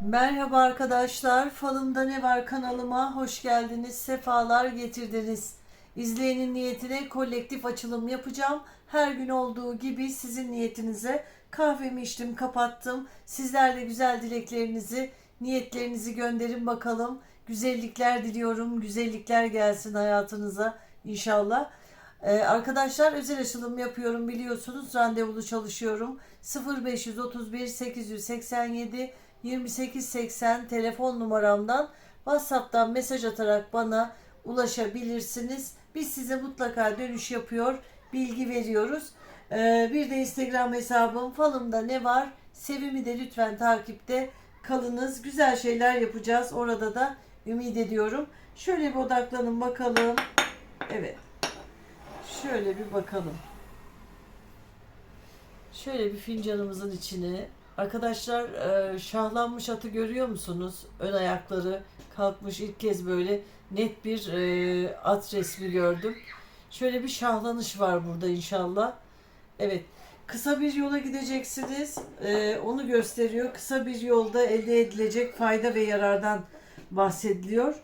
Merhaba arkadaşlar, Falımda Ne Var kanalıma hoş geldiniz, sefalar getirdiniz. İzleyenin niyetine kolektif açılım yapacağım. Her gün olduğu gibi sizin niyetinize kahvemi içtim, kapattım. Sizler de güzel dileklerinizi, niyetlerinizi gönderin bakalım. Güzellikler diliyorum, güzellikler gelsin hayatınıza inşallah. Ee, arkadaşlar özel açılım yapıyorum biliyorsunuz. Randevulu çalışıyorum. 0531 887 2880 telefon numaramdan WhatsApp'tan mesaj atarak bana ulaşabilirsiniz. Biz size mutlaka dönüş yapıyor, bilgi veriyoruz. Ee, bir de Instagram hesabım falımda ne var? Sevimi de lütfen takipte kalınız. Güzel şeyler yapacağız. Orada da ümit ediyorum. Şöyle bir odaklanın bakalım. Evet. Şöyle bir bakalım. Şöyle bir fincanımızın içine. Arkadaşlar e, şahlanmış atı görüyor musunuz? Ön ayakları kalkmış ilk kez böyle net bir e, at resmi gördüm. Şöyle bir şahlanış var burada inşallah. Evet. Kısa bir yola gideceksiniz. E, onu gösteriyor. Kısa bir yolda elde edilecek fayda ve yarardan bahsediliyor.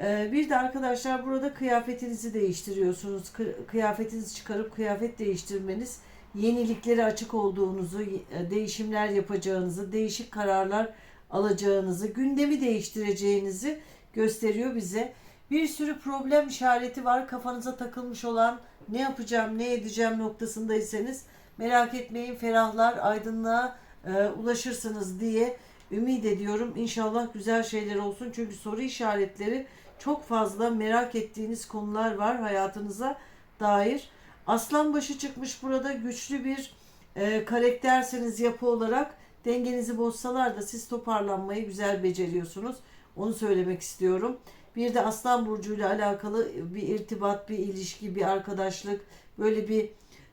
E, bir de arkadaşlar burada kıyafetinizi değiştiriyorsunuz. Kı- Kıyafetinizi çıkarıp kıyafet değiştirmeniz yeniliklere açık olduğunuzu, e, değişimler yapacağınızı, değişik kararlar alacağınızı, gündemi değiştireceğinizi gösteriyor bize. Bir sürü problem işareti var kafanıza takılmış olan ne yapacağım, ne edeceğim noktasındaysanız merak etmeyin ferahlar, aydınlığa e, ulaşırsınız diye ümit ediyorum. İnşallah güzel şeyler olsun çünkü soru işaretleri çok fazla merak ettiğiniz konular var hayatınıza dair. Aslan başı çıkmış burada güçlü bir e, karakterseniz yapı olarak dengenizi bozsalar da siz toparlanmayı güzel beceriyorsunuz. Onu söylemek istiyorum. Bir de Aslan Burcu ile alakalı bir irtibat, bir ilişki, bir arkadaşlık, böyle bir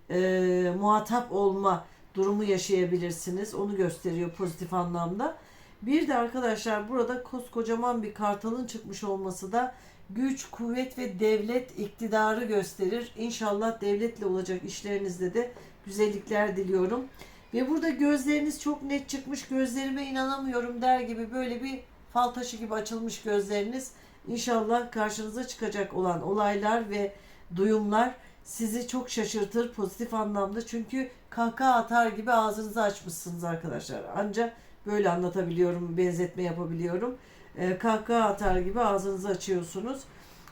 e, muhatap olma durumu yaşayabilirsiniz. Onu gösteriyor pozitif anlamda. Bir de arkadaşlar burada koskocaman bir kartalın çıkmış olması da güç, kuvvet ve devlet iktidarı gösterir. İnşallah devletle olacak işlerinizde de güzellikler diliyorum. Ve burada gözleriniz çok net çıkmış. Gözlerime inanamıyorum der gibi böyle bir fal taşı gibi açılmış gözleriniz. İnşallah karşınıza çıkacak olan olaylar ve duyumlar sizi çok şaşırtır pozitif anlamda. Çünkü kahkaha atar gibi ağzınızı açmışsınız arkadaşlar. Ancak böyle anlatabiliyorum, benzetme yapabiliyorum e, kahkaha atar gibi ağzınızı açıyorsunuz.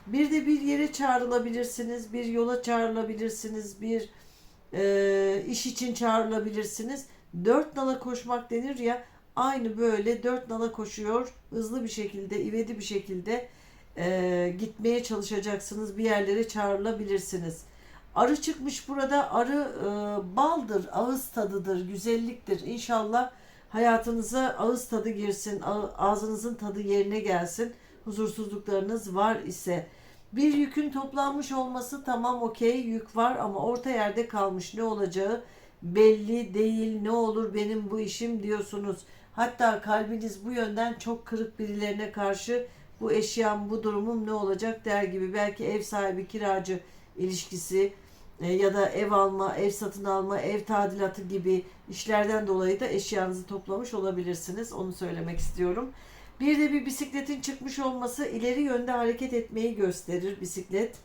Bir de bir yere çağrılabilirsiniz, bir yola çağrılabilirsiniz, bir e, iş için çağrılabilirsiniz. Dört nala koşmak denir ya, aynı böyle dört nala koşuyor, hızlı bir şekilde, ivedi bir şekilde e, gitmeye çalışacaksınız, bir yerlere çağrılabilirsiniz. Arı çıkmış burada, arı e, baldır, ağız tadıdır, güzelliktir. İnşallah hayatınıza ağız tadı girsin, ağ- ağzınızın tadı yerine gelsin. Huzursuzluklarınız var ise bir yükün toplanmış olması tamam okey yük var ama orta yerde kalmış ne olacağı belli değil. Ne olur benim bu işim diyorsunuz. Hatta kalbiniz bu yönden çok kırık birilerine karşı bu eşyam bu durumum ne olacak der gibi belki ev sahibi kiracı ilişkisi e, ya da ev alma, ev satın alma, ev tadilatı gibi işlerden dolayı da eşyanızı toplamış olabilirsiniz. Onu söylemek istiyorum. Bir de bir bisikletin çıkmış olması ileri yönde hareket etmeyi gösterir bisiklet.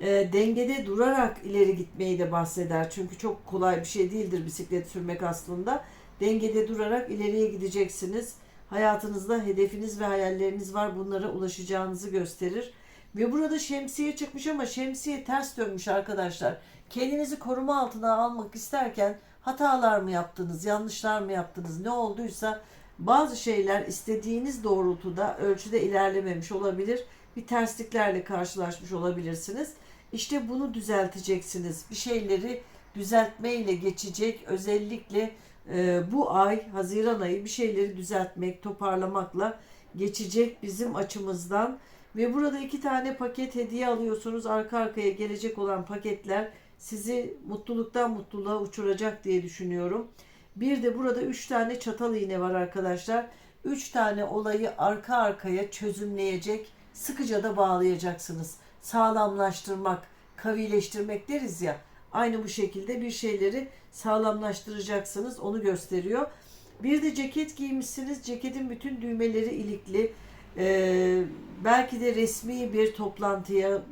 E, dengede durarak ileri gitmeyi de bahseder. Çünkü çok kolay bir şey değildir bisiklet sürmek aslında. Dengede durarak ileriye gideceksiniz. Hayatınızda hedefiniz ve hayalleriniz var. Bunlara ulaşacağınızı gösterir. Ve burada şemsiye çıkmış ama şemsiye ters dönmüş arkadaşlar. Kendinizi koruma altına almak isterken hatalar mı yaptınız, yanlışlar mı yaptınız, ne olduysa bazı şeyler istediğiniz doğrultuda ölçüde ilerlememiş olabilir. Bir tersliklerle karşılaşmış olabilirsiniz. İşte bunu düzelteceksiniz. Bir şeyleri düzeltmeyle geçecek. Özellikle e, bu ay, Haziran ayı bir şeyleri düzeltmek, toparlamakla geçecek bizim açımızdan. Ve burada iki tane paket hediye alıyorsunuz. Arka arkaya gelecek olan paketler sizi mutluluktan mutluluğa uçuracak diye düşünüyorum. Bir de burada üç tane çatal iğne var arkadaşlar. Üç tane olayı arka arkaya çözümleyecek, sıkıca da bağlayacaksınız. Sağlamlaştırmak, kavileştirmek deriz ya. Aynı bu şekilde bir şeyleri sağlamlaştıracaksınız. Onu gösteriyor. Bir de ceket giymişsiniz. Ceketin bütün düğmeleri ilikli. Ee, belki de resmi bir toplantıya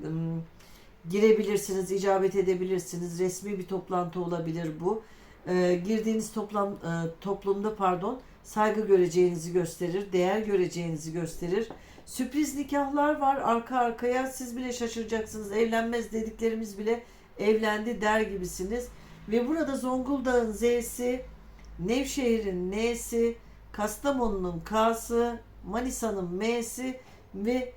girebilirsiniz, icabet edebilirsiniz. Resmi bir toplantı olabilir bu. Ee, girdiğiniz toplam e, toplumda pardon saygı göreceğinizi gösterir, değer göreceğinizi gösterir. Sürpriz nikahlar var arka arkaya. Siz bile şaşıracaksınız. Evlenmez dediklerimiz bile evlendi der gibisiniz. Ve burada Zonguldak'ın Z'si, Nevşehir'in N'si, Kastamonu'nun K'sı, Manisa'nın M'si ve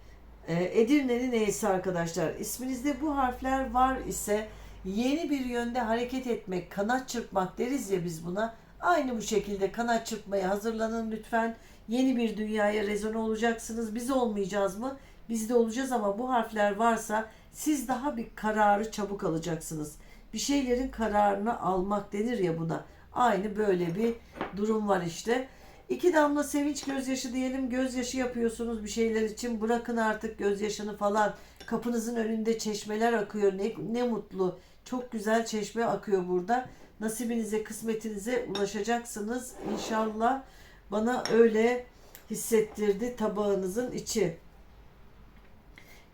e, Edirne'nin E'si arkadaşlar. İsminizde bu harfler var ise yeni bir yönde hareket etmek, kanat çırpmak deriz ya biz buna. Aynı bu şekilde kanat çırpmaya hazırlanın lütfen. Yeni bir dünyaya rezone olacaksınız. Biz olmayacağız mı? Biz de olacağız ama bu harfler varsa siz daha bir kararı çabuk alacaksınız. Bir şeylerin kararını almak denir ya buna. Aynı böyle bir durum var işte. İki damla sevinç gözyaşı diyelim. Gözyaşı yapıyorsunuz bir şeyler için. Bırakın artık gözyaşını falan. Kapınızın önünde çeşmeler akıyor. Ne, ne mutlu. Çok güzel çeşme akıyor burada. Nasibinize, kısmetinize ulaşacaksınız. İnşallah bana öyle hissettirdi tabağınızın içi.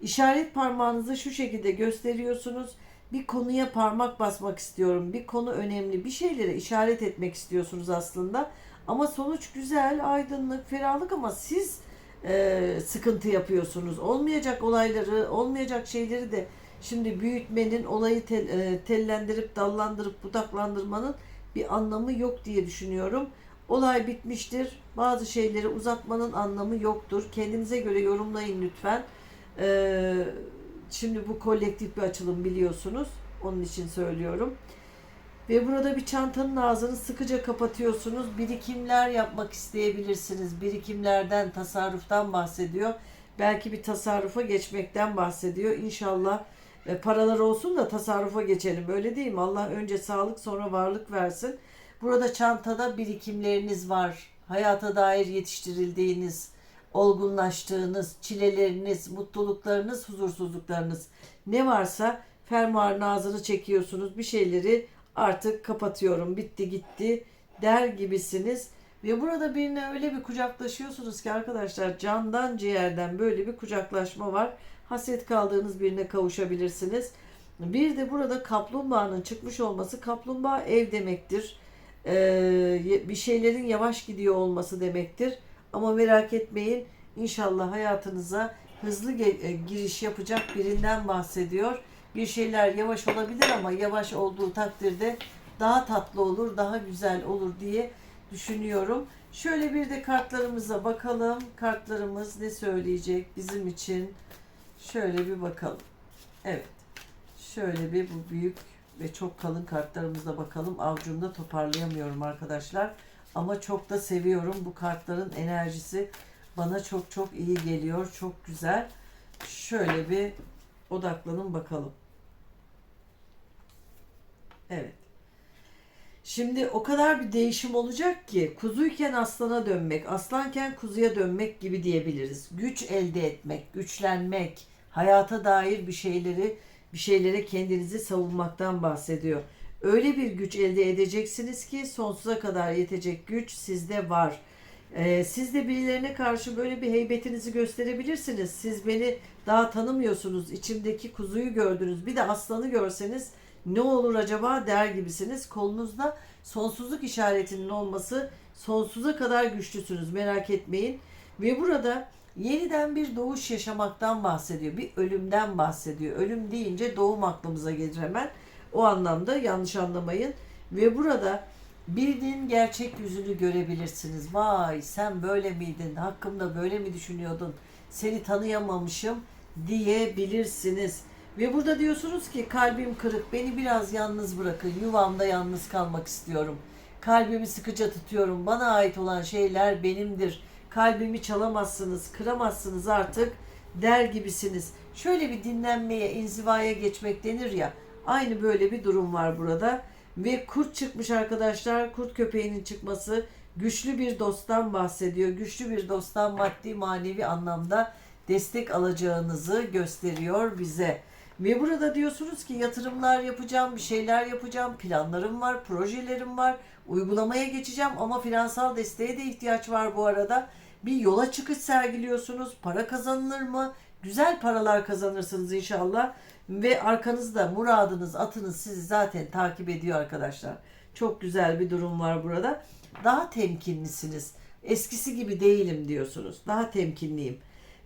İşaret parmağınızı şu şekilde gösteriyorsunuz. Bir konuya parmak basmak istiyorum. Bir konu önemli. Bir şeylere işaret etmek istiyorsunuz aslında. Ama sonuç güzel, aydınlık, ferahlık ama siz e, sıkıntı yapıyorsunuz. Olmayacak olayları, olmayacak şeyleri de şimdi büyütmenin, olayı tel, e, tellendirip, dallandırıp, budaklandırmanın bir anlamı yok diye düşünüyorum. Olay bitmiştir. Bazı şeyleri uzatmanın anlamı yoktur. Kendinize göre yorumlayın lütfen. Ee, şimdi bu kolektif bir açılım biliyorsunuz. Onun için söylüyorum. Ve burada bir çantanın ağzını sıkıca kapatıyorsunuz. Birikimler yapmak isteyebilirsiniz. Birikimlerden, tasarruftan bahsediyor. Belki bir tasarrufa geçmekten bahsediyor. İnşallah e, paralar olsun da tasarrufa geçelim. Öyle değil mi? Allah önce sağlık sonra varlık versin. Burada çantada birikimleriniz var. Hayata dair yetiştirildiğiniz, olgunlaştığınız, çileleriniz, mutluluklarınız, huzursuzluklarınız ne varsa fermuarın ağzını çekiyorsunuz. Bir şeyleri artık kapatıyorum, bitti gitti der gibisiniz. Ve burada birine öyle bir kucaklaşıyorsunuz ki arkadaşlar candan ciğerden böyle bir kucaklaşma var. Hasret kaldığınız birine kavuşabilirsiniz. Bir de burada kaplumbağanın çıkmış olması kaplumbağa ev demektir. Ee, bir şeylerin yavaş gidiyor olması demektir. Ama merak etmeyin inşallah hayatınıza hızlı e, giriş yapacak birinden bahsediyor. Bir şeyler yavaş olabilir ama yavaş olduğu takdirde daha tatlı olur, daha güzel olur diye düşünüyorum. Şöyle bir de kartlarımıza bakalım. Kartlarımız ne söyleyecek bizim için? Şöyle bir bakalım. Evet. Şöyle bir bu büyük ve çok kalın kartlarımıza bakalım. Avcumda toparlayamıyorum arkadaşlar. Ama çok da seviyorum. Bu kartların enerjisi bana çok çok iyi geliyor. Çok güzel. Şöyle bir odaklanın bakalım. Evet. Şimdi o kadar bir değişim olacak ki kuzuyken aslana dönmek, aslanken kuzuya dönmek gibi diyebiliriz. Güç elde etmek, güçlenmek, hayata dair bir şeyleri bir şeylere kendinizi savunmaktan bahsediyor. Öyle bir güç elde edeceksiniz ki sonsuza kadar yetecek güç sizde var. Ee, siz de birilerine karşı böyle bir heybetinizi gösterebilirsiniz. Siz beni daha tanımıyorsunuz. İçimdeki kuzuyu gördünüz. Bir de aslanı görseniz ne olur acaba der gibisiniz. Kolunuzda sonsuzluk işaretinin olması sonsuza kadar güçlüsünüz merak etmeyin. Ve burada yeniden bir doğuş yaşamaktan bahsediyor. Bir ölümden bahsediyor. Ölüm deyince doğum aklımıza gelir hemen. O anlamda yanlış anlamayın. Ve burada birinin gerçek yüzünü görebilirsiniz. Vay sen böyle miydin? Hakkımda böyle mi düşünüyordun? Seni tanıyamamışım diyebilirsiniz. Ve burada diyorsunuz ki kalbim kırık, beni biraz yalnız bırakın, yuvamda yalnız kalmak istiyorum. Kalbimi sıkıca tutuyorum, bana ait olan şeyler benimdir. Kalbimi çalamazsınız, kıramazsınız artık der gibisiniz. Şöyle bir dinlenmeye, inzivaya geçmek denir ya, aynı böyle bir durum var burada. Ve kurt çıkmış arkadaşlar, kurt köpeğinin çıkması güçlü bir dosttan bahsediyor. Güçlü bir dosttan maddi manevi anlamda destek alacağınızı gösteriyor bize. Ve burada diyorsunuz ki yatırımlar yapacağım, bir şeyler yapacağım, planlarım var, projelerim var, uygulamaya geçeceğim ama finansal desteğe de ihtiyaç var bu arada. Bir yola çıkış sergiliyorsunuz, para kazanılır mı? Güzel paralar kazanırsınız inşallah. Ve arkanızda muradınız, atınız sizi zaten takip ediyor arkadaşlar. Çok güzel bir durum var burada. Daha temkinlisiniz. Eskisi gibi değilim diyorsunuz. Daha temkinliyim.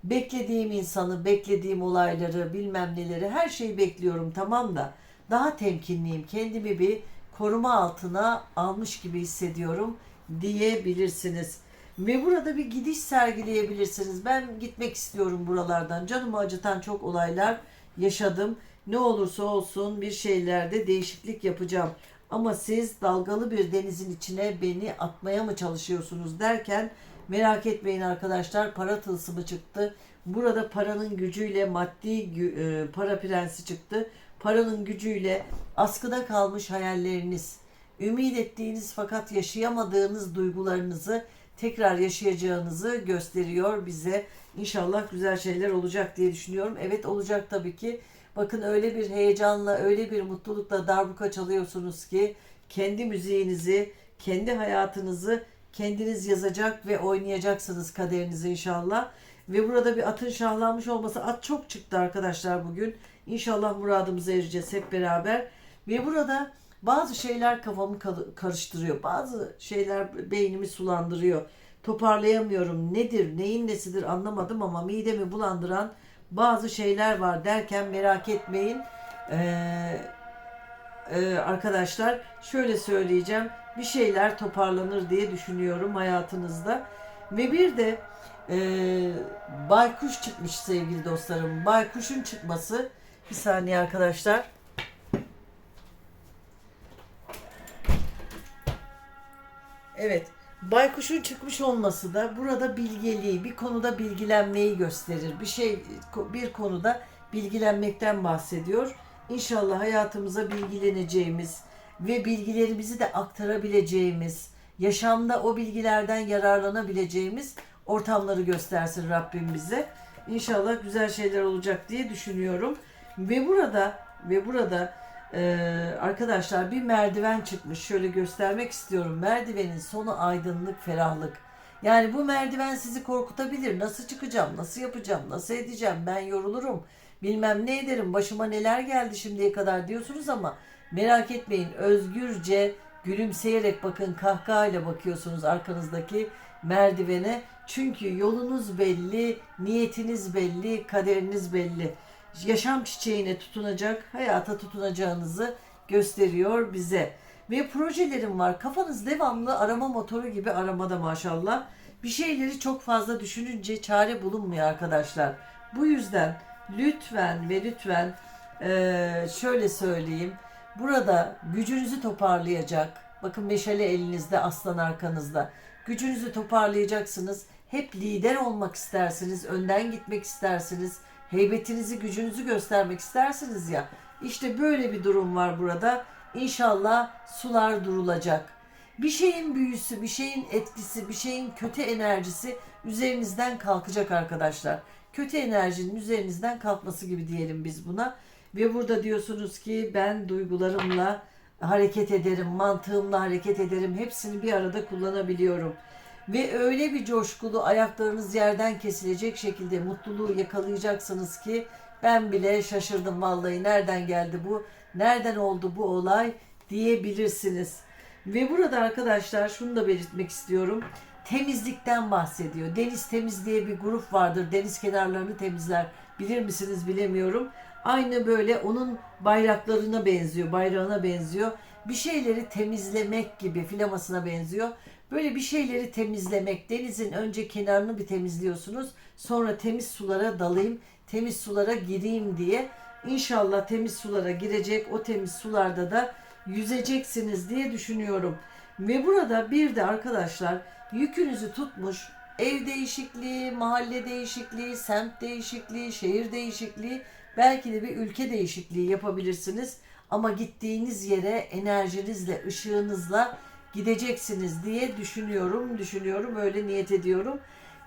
Beklediğim insanı, beklediğim olayları, bilmem neleri her şeyi bekliyorum tamam da daha temkinliyim. Kendimi bir koruma altına almış gibi hissediyorum diyebilirsiniz. Ve burada bir gidiş sergileyebilirsiniz. Ben gitmek istiyorum buralardan. Canımı acıtan çok olaylar yaşadım. Ne olursa olsun bir şeylerde değişiklik yapacağım. Ama siz dalgalı bir denizin içine beni atmaya mı çalışıyorsunuz derken merak etmeyin arkadaşlar para tılsımı çıktı. Burada paranın gücüyle maddi e, para prensi çıktı. Paranın gücüyle askıda kalmış hayalleriniz, ümit ettiğiniz fakat yaşayamadığınız duygularınızı tekrar yaşayacağınızı gösteriyor bize. İnşallah güzel şeyler olacak diye düşünüyorum. Evet olacak tabii ki. Bakın öyle bir heyecanla, öyle bir mutlulukla darbuka çalıyorsunuz ki kendi müziğinizi, kendi hayatınızı kendiniz yazacak ve oynayacaksınız kaderinizi inşallah. Ve burada bir atın şahlanmış olması, at çok çıktı arkadaşlar bugün. İnşallah muradımıza ereceğiz hep beraber. Ve burada bazı şeyler kafamı karıştırıyor. Bazı şeyler beynimi sulandırıyor. Toparlayamıyorum. Nedir, neyin nesidir anlamadım ama midemi bulandıran bazı şeyler var derken merak etmeyin. Ee, e, arkadaşlar şöyle söyleyeceğim. Bir şeyler toparlanır diye düşünüyorum hayatınızda. Ve bir de e, baykuş çıkmış sevgili dostlarım. Baykuşun çıkması bir saniye arkadaşlar. Evet. Baykuşun çıkmış olması da burada bilgeliği, bir konuda bilgilenmeyi gösterir. Bir şey bir konuda bilgilenmekten bahsediyor. İnşallah hayatımıza bilgileneceğimiz ve bilgilerimizi de aktarabileceğimiz, yaşamda o bilgilerden yararlanabileceğimiz ortamları göstersin Rabbim bize. İnşallah güzel şeyler olacak diye düşünüyorum. Ve burada ve burada ee, arkadaşlar bir merdiven çıkmış. Şöyle göstermek istiyorum. Merdivenin sonu aydınlık, ferahlık. Yani bu merdiven sizi korkutabilir. Nasıl çıkacağım, nasıl yapacağım, nasıl edeceğim, ben yorulurum. Bilmem ne ederim, başıma neler geldi şimdiye kadar diyorsunuz ama merak etmeyin. Özgürce gülümseyerek bakın kahkahayla bakıyorsunuz arkanızdaki merdivene. Çünkü yolunuz belli, niyetiniz belli, kaderiniz belli yaşam çiçeğine tutunacak, hayata tutunacağınızı gösteriyor bize. Ve projelerim var. Kafanız devamlı arama motoru gibi aramada maşallah. Bir şeyleri çok fazla düşününce çare bulunmuyor arkadaşlar. Bu yüzden lütfen ve lütfen şöyle söyleyeyim. Burada gücünüzü toparlayacak. Bakın meşale elinizde, aslan arkanızda. Gücünüzü toparlayacaksınız. Hep lider olmak istersiniz, önden gitmek istersiniz heybetinizi, gücünüzü göstermek istersiniz ya. İşte böyle bir durum var burada. İnşallah sular durulacak. Bir şeyin büyüsü, bir şeyin etkisi, bir şeyin kötü enerjisi üzerinizden kalkacak arkadaşlar. Kötü enerjinin üzerinizden kalkması gibi diyelim biz buna. Ve burada diyorsunuz ki ben duygularımla hareket ederim, mantığımla hareket ederim. Hepsini bir arada kullanabiliyorum. Ve öyle bir coşkulu ayaklarınız yerden kesilecek şekilde mutluluğu yakalayacaksınız ki ben bile şaşırdım vallahi nereden geldi bu, nereden oldu bu olay diyebilirsiniz. Ve burada arkadaşlar şunu da belirtmek istiyorum. Temizlikten bahsediyor. Deniz Temiz diye bir grup vardır. Deniz kenarlarını temizler. Bilir misiniz bilemiyorum. Aynı böyle onun bayraklarına benziyor, bayrağına benziyor. Bir şeyleri temizlemek gibi filamasına benziyor. Böyle bir şeyleri temizlemek. Denizin önce kenarını bir temizliyorsunuz. Sonra temiz sulara dalayım, temiz sulara gireyim diye. İnşallah temiz sulara girecek. O temiz sularda da yüzeceksiniz diye düşünüyorum. Ve burada bir de arkadaşlar yükünüzü tutmuş ev değişikliği, mahalle değişikliği, semt değişikliği, şehir değişikliği, belki de bir ülke değişikliği yapabilirsiniz. Ama gittiğiniz yere enerjinizle, ışığınızla gideceksiniz diye düşünüyorum, düşünüyorum, öyle niyet ediyorum.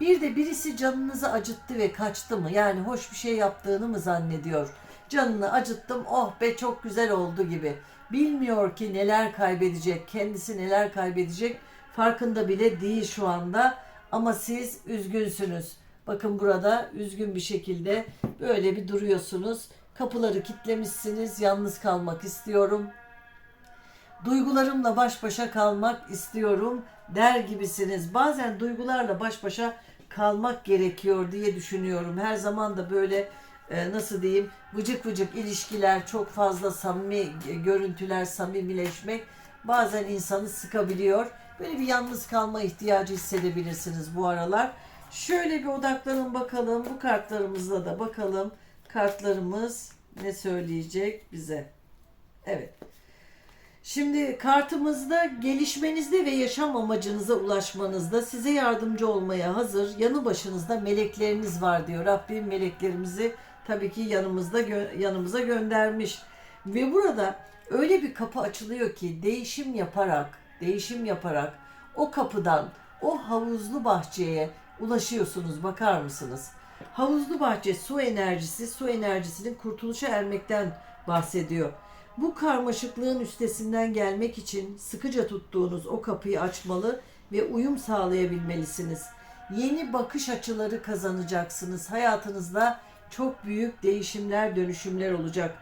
Bir de birisi canınızı acıttı ve kaçtı mı? Yani hoş bir şey yaptığını mı zannediyor? canını acıttım oh be çok güzel oldu gibi. Bilmiyor ki neler kaybedecek, kendisi neler kaybedecek farkında bile değil şu anda ama siz üzgünsünüz. Bakın burada üzgün bir şekilde böyle bir duruyorsunuz. Kapıları kitlemişsiniz. Yalnız kalmak istiyorum. Duygularımla baş başa kalmak istiyorum der gibisiniz. Bazen duygularla baş başa kalmak gerekiyor diye düşünüyorum. Her zaman da böyle e, nasıl diyeyim vıcık vıcık ilişkiler, çok fazla samimi görüntüler, samimileşmek bazen insanı sıkabiliyor. Böyle bir yalnız kalma ihtiyacı hissedebilirsiniz bu aralar. Şöyle bir odaklanın bakalım. Bu kartlarımızla da bakalım. Kartlarımız ne söyleyecek bize? Evet. Şimdi kartımızda gelişmenizde ve yaşam amacınıza ulaşmanızda size yardımcı olmaya hazır yanı başınızda melekleriniz var diyor. Rabbim meleklerimizi tabii ki yanımızda yanımıza göndermiş. Ve burada öyle bir kapı açılıyor ki değişim yaparak, değişim yaparak o kapıdan o havuzlu bahçeye ulaşıyorsunuz bakar mısınız? Havuzlu bahçe su enerjisi, su enerjisinin kurtuluşa ermekten bahsediyor. Bu karmaşıklığın üstesinden gelmek için sıkıca tuttuğunuz o kapıyı açmalı ve uyum sağlayabilmelisiniz. Yeni bakış açıları kazanacaksınız. Hayatınızda çok büyük değişimler, dönüşümler olacak.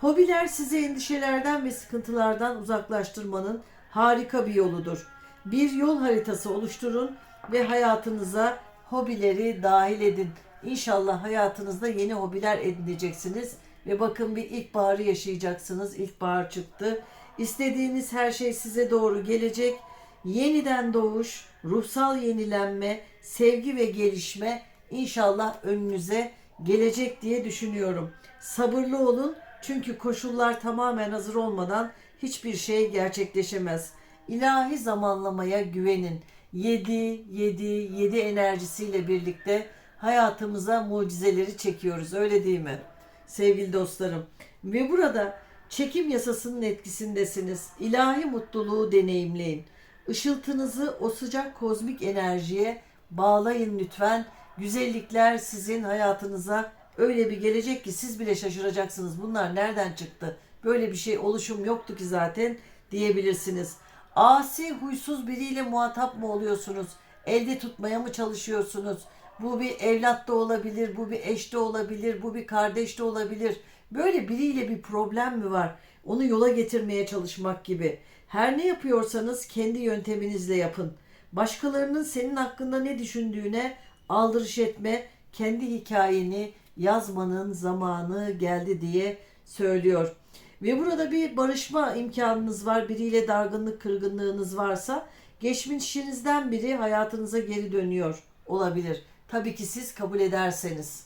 Hobiler sizi endişelerden ve sıkıntılardan uzaklaştırmanın harika bir yoludur. Bir yol haritası oluşturun ve hayatınıza hobileri dahil edin. İnşallah hayatınızda yeni hobiler edineceksiniz ve bakın bir ilkbaharı yaşayacaksınız. İlkbahar çıktı. İstediğiniz her şey size doğru gelecek. Yeniden doğuş, ruhsal yenilenme, sevgi ve gelişme inşallah önünüze gelecek diye düşünüyorum. Sabırlı olun çünkü koşullar tamamen hazır olmadan hiçbir şey gerçekleşemez. İlahi zamanlamaya güvenin. 7 7 7 enerjisiyle birlikte hayatımıza mucizeleri çekiyoruz. Öyle değil mi? Sevgili dostlarım. Ve burada çekim yasasının etkisindesiniz. İlahi mutluluğu deneyimleyin. Işıltınızı o sıcak kozmik enerjiye bağlayın lütfen. Güzellikler sizin hayatınıza öyle bir gelecek ki siz bile şaşıracaksınız. Bunlar nereden çıktı? Böyle bir şey oluşum yoktu ki zaten diyebilirsiniz. Asi, huysuz biriyle muhatap mı oluyorsunuz? Elde tutmaya mı çalışıyorsunuz? Bu bir evlat da olabilir, bu bir eş de olabilir, bu bir kardeş de olabilir. Böyle biriyle bir problem mi var? Onu yola getirmeye çalışmak gibi. Her ne yapıyorsanız kendi yönteminizle yapın. Başkalarının senin hakkında ne düşündüğüne aldırış etme, kendi hikayeni yazmanın zamanı geldi diye söylüyor. Ve burada bir barışma imkanınız var. Biriyle dargınlık, kırgınlığınız varsa geçmişinizden biri hayatınıza geri dönüyor olabilir. Tabii ki siz kabul ederseniz.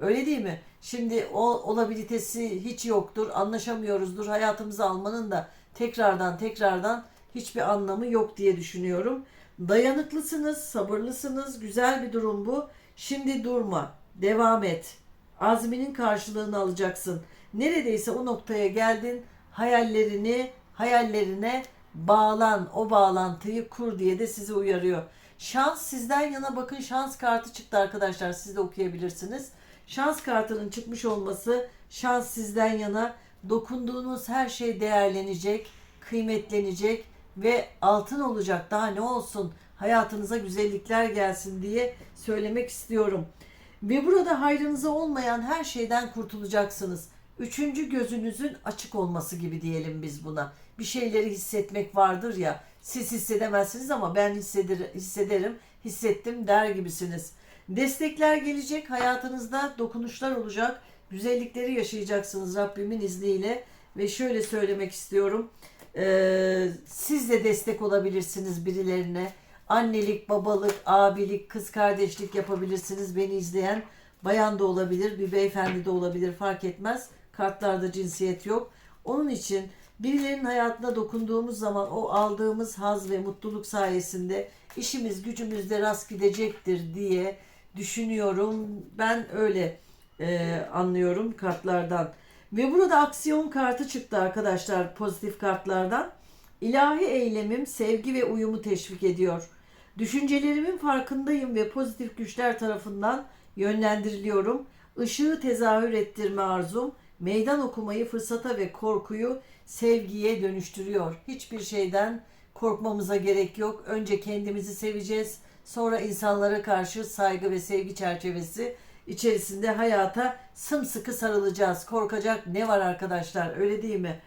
Öyle değil mi? Şimdi o olabilitesi hiç yoktur, anlaşamıyoruzdur. Hayatımıza almanın da tekrardan tekrardan hiçbir anlamı yok diye düşünüyorum. Dayanıklısınız, sabırlısınız. Güzel bir durum bu. Şimdi durma. Devam et. Azminin karşılığını alacaksın. Neredeyse o noktaya geldin. Hayallerini, hayallerine bağlan. O bağlantıyı kur diye de sizi uyarıyor. Şans sizden yana bakın şans kartı çıktı arkadaşlar. Siz de okuyabilirsiniz. Şans kartının çıkmış olması şans sizden yana dokunduğunuz her şey değerlenecek, kıymetlenecek ve altın olacak. Daha ne olsun? Hayatınıza güzellikler gelsin diye söylemek istiyorum. Ve burada hayrınıza olmayan her şeyden kurtulacaksınız. Üçüncü gözünüzün açık olması gibi diyelim biz buna. Bir şeyleri hissetmek vardır ya. Siz hissedemezsiniz ama ben hisseder, hissederim, hissettim der gibisiniz. Destekler gelecek, hayatınızda dokunuşlar olacak, güzellikleri yaşayacaksınız Rabbimin izniyle. Ve şöyle söylemek istiyorum, ee, siz de destek olabilirsiniz birilerine. Annelik, babalık, abilik, kız kardeşlik yapabilirsiniz beni izleyen. Bayan da olabilir, bir beyefendi de olabilir fark etmez. Kartlarda cinsiyet yok. Onun için birilerinin hayatına dokunduğumuz zaman o aldığımız haz ve mutluluk sayesinde işimiz gücümüzde rast gidecektir diye düşünüyorum. Ben öyle e, anlıyorum kartlardan. Ve burada aksiyon kartı çıktı arkadaşlar pozitif kartlardan. İlahi eylemim sevgi ve uyumu teşvik ediyor. Düşüncelerimin farkındayım ve pozitif güçler tarafından yönlendiriliyorum. Işığı tezahür ettirme arzum Meydan okumayı fırsata ve korkuyu sevgiye dönüştürüyor. Hiçbir şeyden korkmamıza gerek yok. Önce kendimizi seveceğiz. Sonra insanlara karşı saygı ve sevgi çerçevesi içerisinde hayata sımsıkı sarılacağız. Korkacak ne var arkadaşlar öyle değil mi?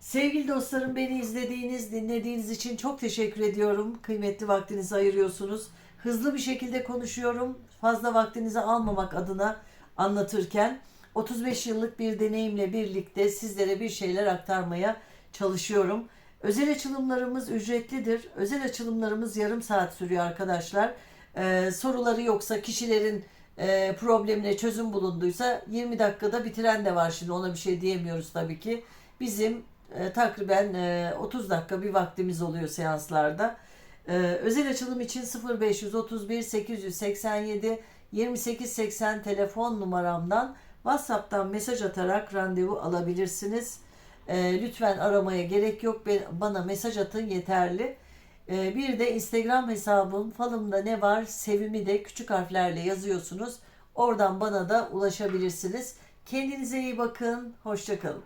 Sevgili dostlarım beni izlediğiniz, dinlediğiniz için çok teşekkür ediyorum. Kıymetli vaktinizi ayırıyorsunuz. Hızlı bir şekilde konuşuyorum. Fazla vaktinizi almamak adına anlatırken 35 yıllık bir deneyimle birlikte sizlere bir şeyler aktarmaya çalışıyorum. Özel açılımlarımız ücretlidir. Özel açılımlarımız yarım saat sürüyor arkadaşlar. Ee, soruları yoksa kişilerin e, problemine çözüm bulunduysa 20 dakikada bitiren de var şimdi ona bir şey diyemiyoruz tabii ki. Bizim e, takriben e, 30 dakika bir vaktimiz oluyor seanslarda. E, özel açılım için 0531 887 2880 telefon numaramdan WhatsApp'tan mesaj atarak randevu alabilirsiniz. E, lütfen aramaya gerek yok. Ben- Bana mesaj atın yeterli. E, bir de Instagram hesabım falımda ne var sevimi de küçük harflerle yazıyorsunuz. Oradan bana da ulaşabilirsiniz. Kendinize iyi bakın. Hoşçakalın.